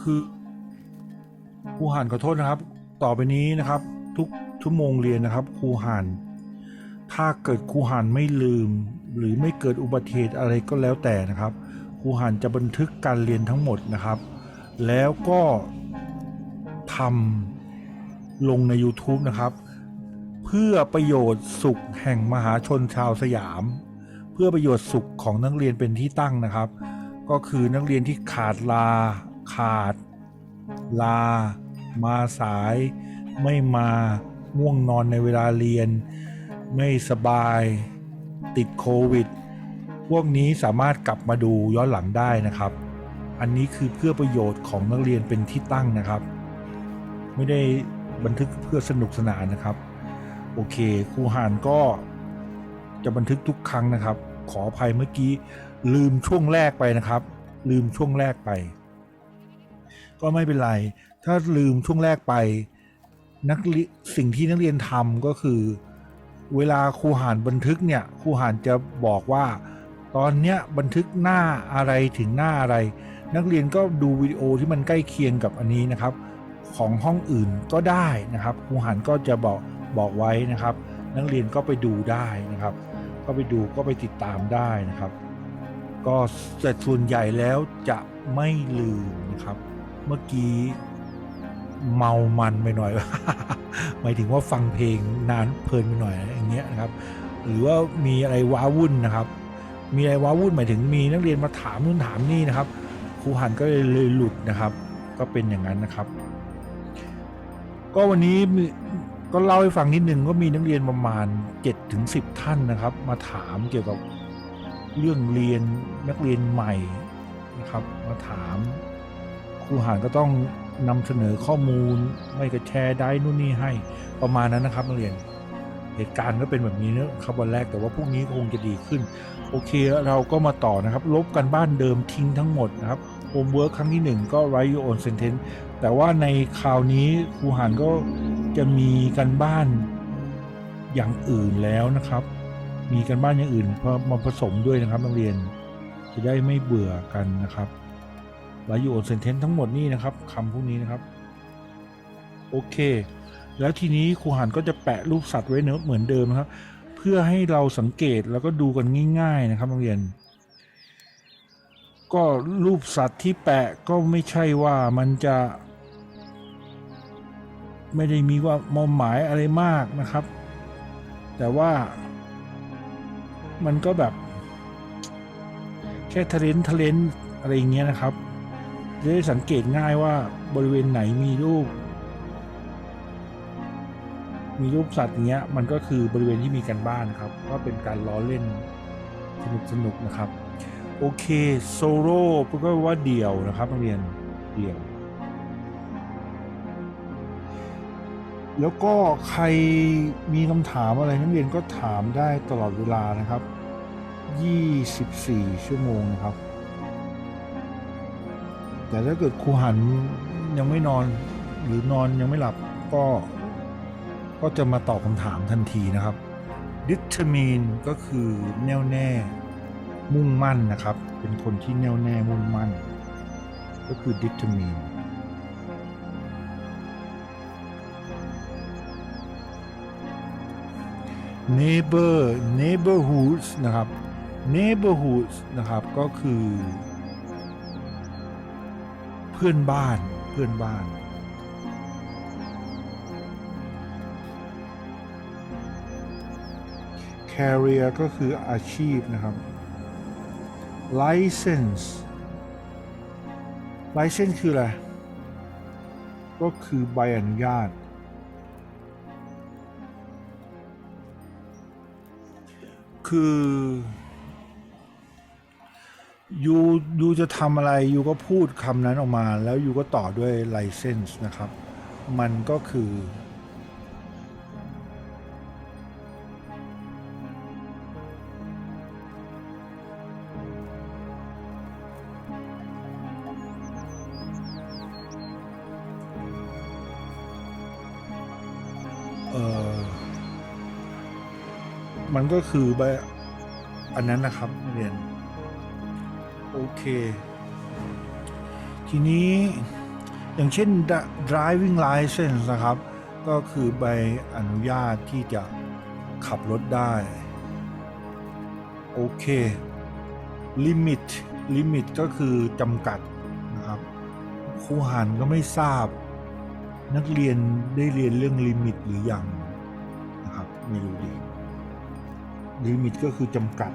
คือครูหานขอโทษนะครับ ต่อไปนี้นะครับ ทุกชั่วโมงเรียนนะครับครูหานถ้าเกิดครูหานไม่ลืม หรือไม่เกิดอุบัติเหตุอะไรก็แล้วแต่นะครับครูหานจะบันทึกการเรียนทั้งหมดนะครับ แล้วก็ทำลงใน YouTube นะครับ เพื่อประโยชน์สุขแห่งมหาชนชาวสยาม เพื่อประโยชน์สุขของนักเรียนเป็นที่ตั้งนะครับ ก็คือนักเรียนที่ขาดลา ขาด ลา มาสาย ไม่มาง่วงนอนในเวลาเรียน ไม่สบาย ติดโควิด พวกนี้สามารถกลับมาดูย้อนหลังได้นะครับ อันนี้คือเพื่อประโยชน์ของนักเรียนเป็นที่ตั้งนะครับ ไม่ได้บันทึกเพื่อสนุกสนานนะครับ โอเคครูหานก็ จะบันทึกทุกครั้งนะครับ ขออภัยเมื่อกี้ลืมช่วงแรกไปนะครับ ลืมช่วงแรกไป ก็ไม่เป็นไร ถ้าลืมช่วงแรกไป นักสิ่งที่นักเรียนทำก็คือ เวลาครูหานบันทึกเนี่ยครูหานจะบอกว่า ตอนเนี้ยบันทึกหน้าอะไรถึงหน้าอะไร นักเรียนก็ดูวิดีโอที่มันใกล้เคียงกับอันนี้นะครับ ของห้องอื่นก็ได้นะครับครูหานก็จะบอกบอกไว้นะครับ นักเรียนก็ไปดูได้นะครับ ก็ไปดูก็ไปติดตามได้นะครับ ก็แต่ส่วนใหญ่แล้วจะไม่ลืมนะครับ เมื่อกี้เมามันไปหน่อย หมายถึงว่าฟังเพลงนานเพลินไปหน่อยอย่างเงี้ยนะครับ หรือว่ามีอะไรว้าวุ่นนะครับ มีอะไรว้าวุ่นหมายถึงมีนักเรียนมาถามนู่นถามนี่นะครับครูหันก็เลยเลยหลุดนะครับ ก็เป็นอย่างนั้นนะครับ ก็วันนี้ ก็เล่าให้ฟังนิดนึงก็มีนักเรียนประมาณ7ถึง10 ท่านนะครับ มาถามเกี่ยวกับเรื่องเรียนนักเรียนใหม่นะครับ มาถามครูหานก็ต้องนำเสนอข้อมูลไม่ก็แชร์ได้นู่นนี่ให้ประมาณนั้นนะครับนักเรียนเหตุการณ์ก็เป็นแบบนี้นะครับวันแรกแต่ว่าพรุ่งนี้คงจะดีขึ้น โอเคเราก็มาต่อนะครับ ลบกันบ้านเดิมทิ้งทั้งหมดนะครับโฮมเวิร์คครั้งที่หนึ่งก็ write your own sentence แต่ว่าในคราวนี้ครูหานก็ จะมีกันบ้านอย่างอื่นแล้วนะครับ มีกันบ้านอย่างอื่นพอมาผสมด้วยนะครับนักเรียนจะได้ไม่เบื่อกันนะครับ write your own sentence ทั้งหมดนี่นะครับคำพวกนี้นะครับ โอเค แล้วทีนี้ครูหันก็จะแปะรูปสัตว์ไว้เนอะเหมือนเดิมนะครับ เพื่อให้เราสังเกตแล้วก็ดูกันง่าย ๆ นะครับนักเรียน ก็รูปสัตว์ที่แปะก็ไม่ใช่ว่ามันจะ ไม่ได้มีว่ามอมหมายอะไรมากนะครับ แต่ว่ามันก็แบบ แค่ทะเลนทะเลนอะไรอย่างเงี้ยนะครับจะได้สังเกตง่ายว่าบริเวณไหนมีรูป มีรูปสัตว์อย่างเงี้ย มันก็คือบริเวณที่มีกันบ้านครับ ก็เป็นการล้อเล่นสนุกสนุกๆนะครับ โอเคโซโล่ก็ว่าเดี่ยวนะครับนักเรียนเดี่ยว แล้วก็ใครมีคำถามอะไรนักเรียนก็ถามได้ตลอดเวลานะครับ 24 ชั่วโมงนะครับ แต่ถ้าเกิดครูหันยังไม่นอนหรือนอนยังไม่หลับก็ก็จะมาตอบคำถามทันทีนะครับ determine ก็คือแน่วแน่ มุ่งมั่นนะครับ เป็นคนที่แน่วแน่มุ่งมั่น ก็คือ determine neighbor neighborhoods นะครับ neighborhoods นะครับ ก็คือ เพื่อนบ้านเพื่อนบ้าน career ก็คืออาชีพนะครับ license license คืออะไร ก็คือใบอนุญาต คือ ยูยูจะทำอะไรยูก็พูดคำนั้นออกมา แล้วยูก็ต่อด้วยไลเซนส์นะครับ มันก็คือ มันก็คือใบอันนั้นนะครับนักเรียน โอเค ทีนี้อย่างเช่น driving license นะครับ ก็คือใบอนุญาตที่จะขับรถได้ โอเค limit limit ก็คือจำกัดนะครับครูหันก็ไม่ทราบ นักเรียนได้เรียนเรื่องลิมิตหรือยังนะครับ ไม่รู้ดี ลิมิตก็คือจำกัด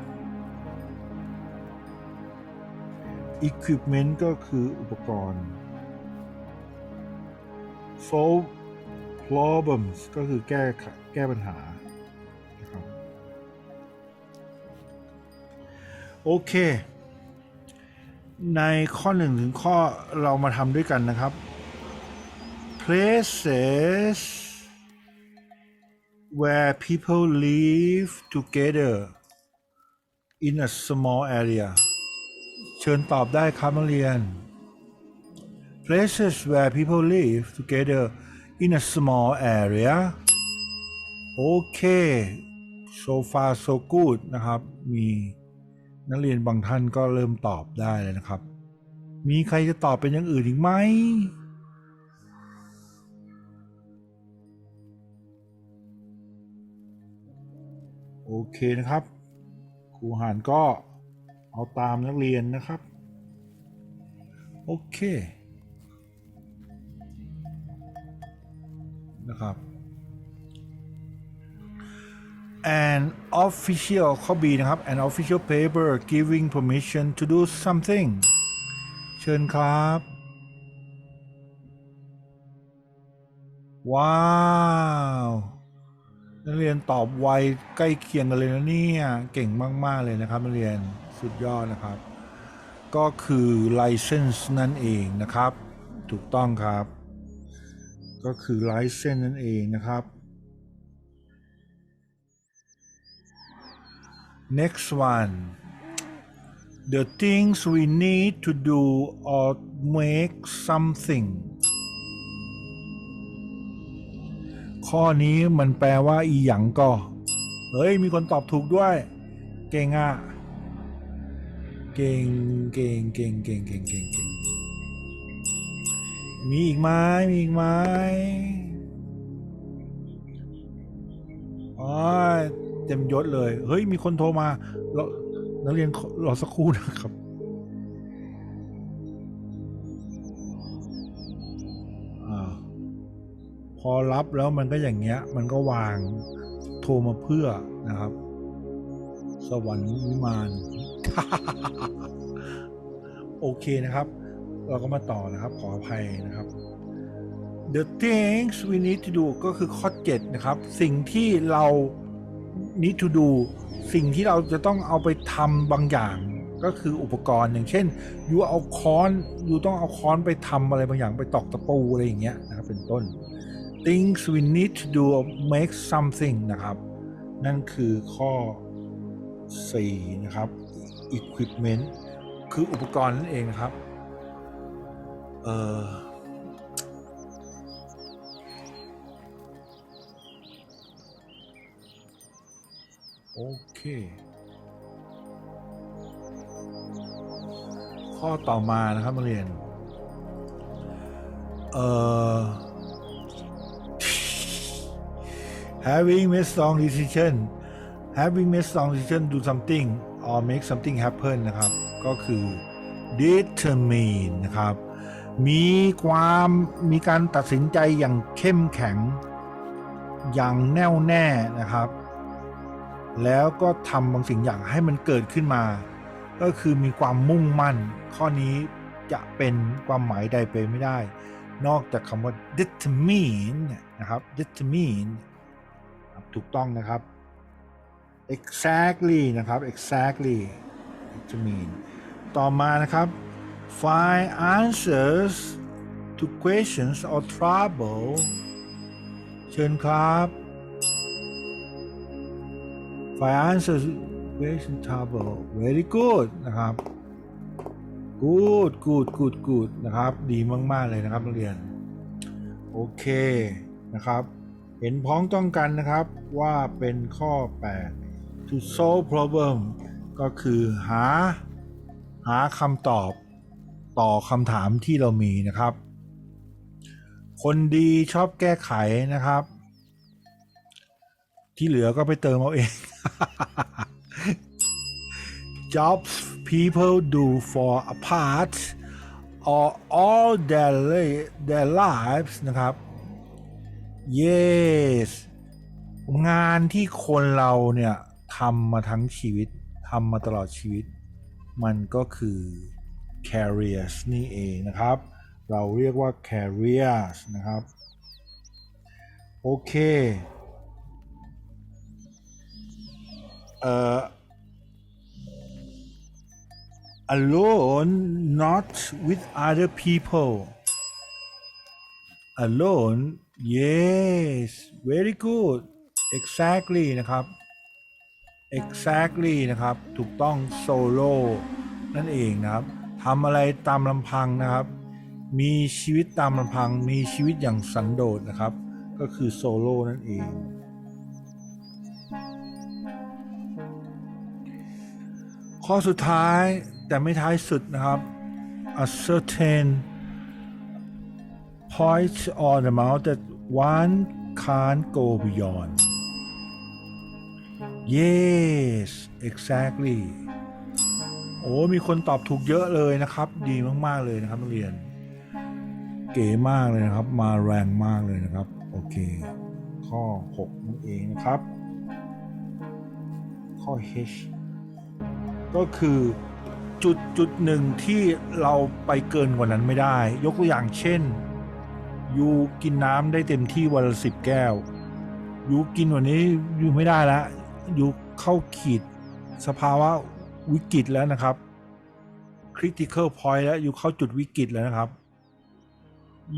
equipment ก็คืออุปกรณ์ solve problems ก็คือแก้แก้ปัญหานะครับโอเค ในข้อหนึ่งถึงข้อเรามาทำด้วยกันนะครับ places where people live together in a small area เชิญตอบได้ครับนักเรียน places where people live together in a small area โอเค so far so good นะครับ มีนักเรียนบางท่านก็เริ่มตอบได้เลยนะครับ มีใครจะตอบเป็นอย่างอื่นอีกไหม โอเคนะครับ ครูหานก็เอาตามนักเรียนนะครับ โอเคนะครับ an official ข้อ B นะครับ an official paper giving permission to do something เชิญครับ ว้าว นักเรียนตอบไวใกล้เคียงกันเลยนะเนี่ยเก่งมาก ๆ เลยนะครับนักเรียนสุดยอดนะครับ ก็คือ license นั่นเองนะครับ ถูกต้องครับ ก็คือ license นั่นเองนะครับ next one the things we need to do or make something ข้อนี้มันแปลว่าอีหยังก็เฮ้ย มีคนตอบถูกด้วย เก่งอะ เก่งเก่งเก่งเก่งเก่งเก่งเก่งมีอีกไหมมีอีกไหมอ๋อเต็มยศเลย เฮ้ย มีคนโทรมาเรานักเรียนรอสักครู่นะครับ อรับแล้วมันก็อย่างเงี้ย มันก็วางโทรมาเพื่อนะครับ สวรรค์วิมานโอเคนะครับ เราก็มาต่อนะครับ ขออภัยนะครับ the things we need to do ก็คือข้อ 7 นะครับ สิ่งที่เรา need to do สิ่งที่เราจะต้องเอาไปทำบางอย่างก็คืออุปกรณ์อย่างเช่นยูเอาค้อนยูต้องเอาค้อนไปทำอะไรบางอย่างไปตอกตะปูอะไรอย่างเงี้ยนะครับเป็นต้น things we need to do or make something นะครับ นั่นคือข้อ 4 นะครับ equipment คืออุปกรณ์นั่นเองนะครับ เออโอเค ข้อต่อมานะครับมาเรียน เอ่อ having made strong decision having made strong decision do something or make something happen นะครับ ก็คือ determine นะครับ มีความมีการตัดสินใจอย่างเข้มแข็ง อย่างแน่วแน่นะครับ แล้วก็ทำบางสิ่งอย่างให้มันเกิดขึ้นมา ก็คือมีความมุ่งมั่น ข้อนี้จะเป็นความหมายใดไปไม่ได้ นอกจากคำว่า determine นะครับ determine ครับถูกต้องนะครับ exactly นะครับ exactly determine ต่อมานะครับ find answers to questions or trouble เชิญครับ find answers question trouble very good นะครับ good good good good นะครับ ดีมาก ๆ เลยนะครับนักเรียน โอเคนะครับ เห็นพ้องต้องกันนะครับว่าเป็นข้อ 8 to solve problem ก็คือหาหาคำตอบต่อคำถามที่เรามีนะครับ คนดีชอบแก้ไขนะครับ ที่เหลือก็ไปเติมเอาเอง jobs people do for a part or all their their lives นะครับ yes งานที่คนเราเนี่ยทำมาทั้งชีวิตทำมาตลอดชีวิต มันก็คือ careers นี่เองนะครับ เราเรียกว่า careers นะครับ โอเคเอ่อ alone not with other people alone yes very good exactly นะครับ exactly นะครับ ถูกต้อง solo นั่นเองนะครับทำอะไรตามลำพังนะครับ มีชีวิตตามลำพัง มีชีวิตอย่างสันโดษนะครับ ก็คือโซโล่นั่นเอง ข้อสุดท้ายแต่ไม่ท้ายสุดนะครับ a certain points on the mount that one can't go beyond yes exactly โอ้มีคนตอบถูกเยอะเลยนะครับ ดีมากๆเลยนะครับนักเรียน เก๋มากเลยนะครับ มาแรงมากเลยนะครับ โอเค ข้อ 6 นั่นเองนะครับ ข้อ H ก็คือจุดจุดหนึ่งที่เราไปเกินกว่านั้นไม่ได้ ยกตัวอย่างเช่น ยูกินน้ำได้เต็มที่วันละสิบแก้ว ยูกินวันนี้ยูไม่ได้แล้วยูเข้าขีดสภาวะวิกฤตแล้วนะครับ critical point แล้วยูเข้าจุดวิกฤตแล้วนะครับ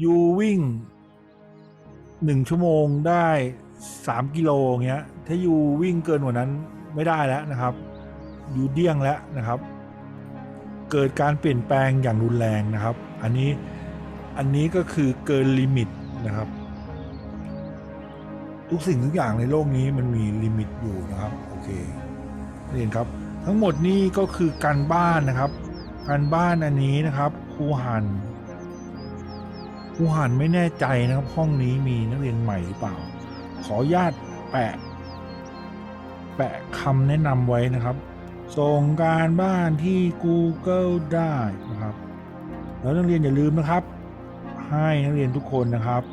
ยูวิ่งหนึ่งชั่วโมงได้สามกิโลอย่างเงี้ย ถ้ายูวิ่งเกินกว่านั้นไม่ได้แล้วนะครับยูเดี้ยงแล้วนะครับ เกิดการเปลี่ยนแปลงอย่างรุนแรงนะครับ อันนี้ อันนี้ก็คือเกินลิมิตนะครับ ทุกสิ่งทุกอย่างในโลกนี้มันมีลิมิตอยู่นะครับ โอเคเรียนครับ ทั้งหมดนี้ก็คือการบ้านนะครับ การบ้านอันนี้นะครับครูหันครูหันไม่แน่ใจนะครับ ห้องนี้มีนักเรียนใหม่หรือเปล่า ขออนุญาตแปะ แปะคำแนะนำไว้นะครับ ส่งการบ้านที่ Google ได้นะครับแล้วนักเรียนอย่าลืมนะครับ ให้นักเรียนทุกคนนะครับ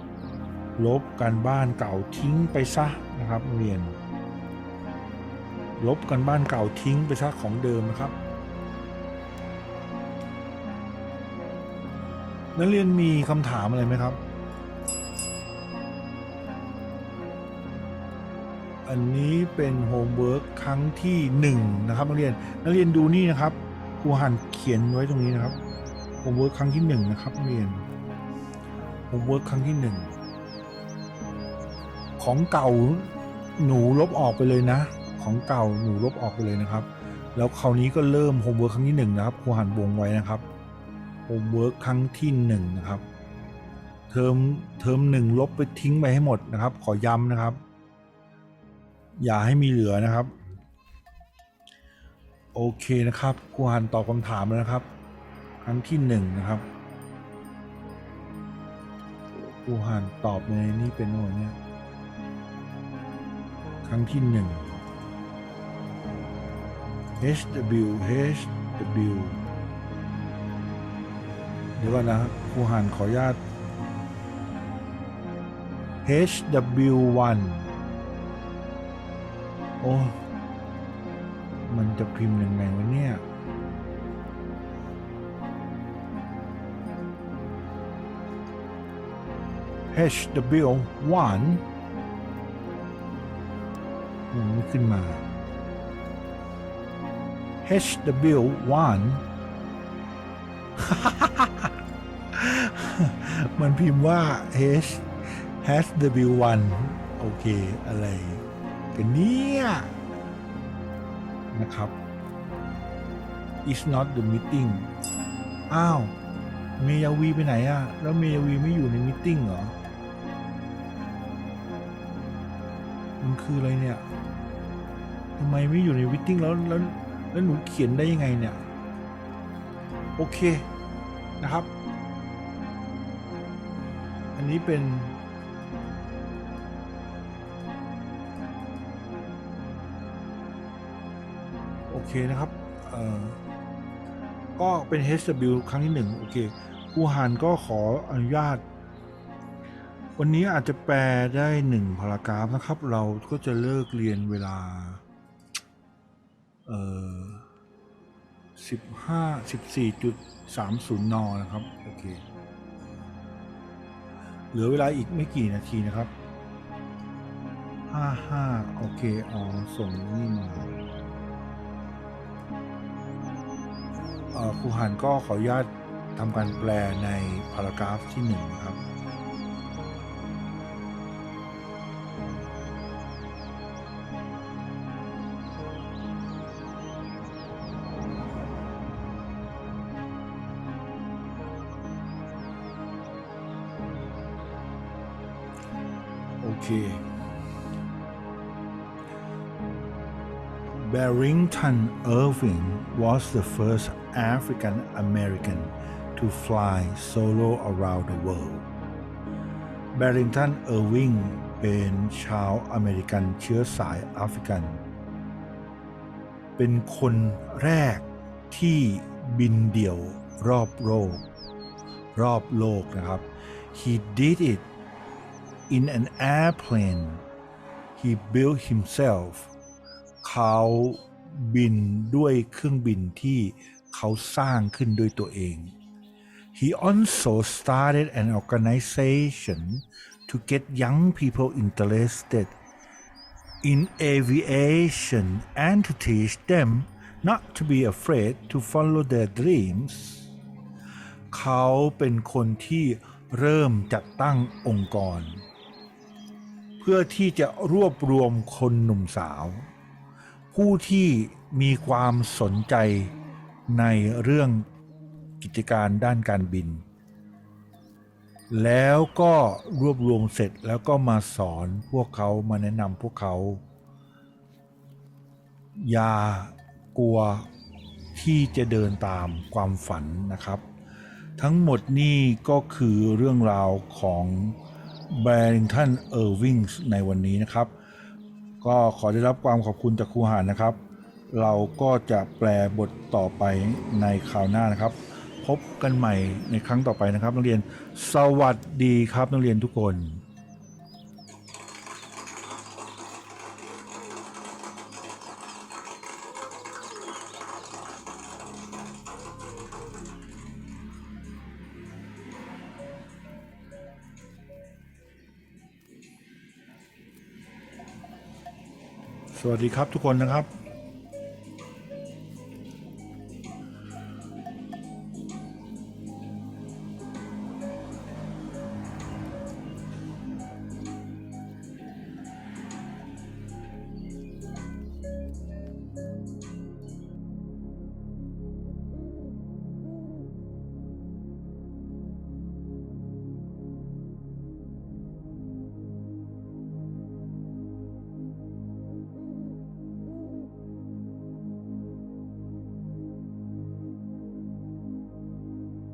ลบการบ้านเก่าทิ้งไปซะนะครับนักเรียน ลบกันบ้านเก่าทิ้งไปซะของเดิมนะครับ นักเรียนมีคำถามอะไรไหมครับ อันนี้เป็นโฮมเวิร์กครั้งที่หนึ่งนะครับนักเรียนนักเรียนดูนี่นะครับครูหันเขียนไว้ตรงนี้นะครับโฮมเวิร์กครั้งที่หนึ่งนะครับนักเรียน โฮมเวิร์กครั้งที่หนึ่งของเก่าหนูลบออกไปเลยนะ ของเก่าหนูลบออกไปเลยนะครับ แล้วคราวนี้ก็เริ่มโฮมเวิร์กครั้งที่หนึ่งนะครับครูหันวงไว้นะครับโฮมเวิร์กครั้งที่หนึ่งนะครับ เทอมเทอมหนึ่งลบไปทิ้งไปให้หมดนะครับ ขอย้ำนะครับ อย่าให้มีเหลือนะครับ โอเคนะครับครูหันตอบคำถามแล้วนะครับ ครั้งที่หนึ่งนะครับ ครูหันตอบในนี่เป็นโน่นเนี่ย ครั้งที่หนึ่ง H W H W เดี๋ยวก่อนนะครับครูหันขออนุญาต H W 1 โอ้ มันจะพิมพ์ยังไงวะเนี่ย HW 1 มันไม่ขึ้นมา HW 1 มันพิมพ์ว่า H HW 1 โอเค อะไรกันเนี่ยนะครับ is not the meeting อ้าว เมยาวีไปไหนอะแล้วเมยาวีไม่อยู่ในมิทติ้งเหรอ มันคืออะไรเนี่ยทำไมไม่อยู่ในมิทติ้งแล้วแล้วแล้วหนูเขียนได้ยังไงเนี่ย โอเคนะครับ อันนี้เป็น โอเคนะครับ เอ่อ ก็เป็น HW ครั้งที่หนึ่งโอเคครูหานก็ขออนุญาต วันนี้อาจจะแปลได้หนึ่งพารากราฟนะครับ เราก็จะเลิกเรียนเวลา เอ่อสิบห้าสิบสี่จุดสามศูนย์นนะครับ โอเค เหลือเวลาอีกไม่กี่นาทีนะครับห้าห้าโอเคอ๋อส่งนี่มาครูหันก็ขออนุญาตทำการแปลในพารากราฟที่หนึ่งนะครับ Barrington Irving was the first African American to fly solo around the world. Barrington Irving เป็นชาวอเมริกันเชื้อสายแอฟริกัน เป็นคนแรกที่บินเดี่ยวรอบโลก รอบโลกนะครับ He did it in an airplane he built himself เขาบินด้วยเครื่องบินที่เขาสร้างขึ้นด้วยตัวเอง He also started an organization to get young people interested in aviation and to teach them not to be afraid to follow their dreams เขาเป็นคนที่เริ่มจัดตั้งองค์กร พื่อที่จะรวบรวมคนหนุ่มสาว ผู้ที่มีความสนใจในเรื่องกิจการด้านการบิน แล้วก็รวบรวมเสร็จแล้วก็มาสอนพวกเขามาแนะนำพวกเขา อย่ากลัวที่จะเดินตามความฝันนะครับ ทั้งหมดนี่ก็คือเรื่องราวของ Barrington Irving ในวันนี้นะครับ ก็ขอได้รับความขอบคุณจากครูหานนะครับ เราก็จะแปลบทต่อไปในคราวหน้านะครับ พบกันใหม่ในครั้งต่อไปนะครับ นักเรียนสวัสดีครับนักเรียนทุกคน สวัสดีครับทุกคนนะครับ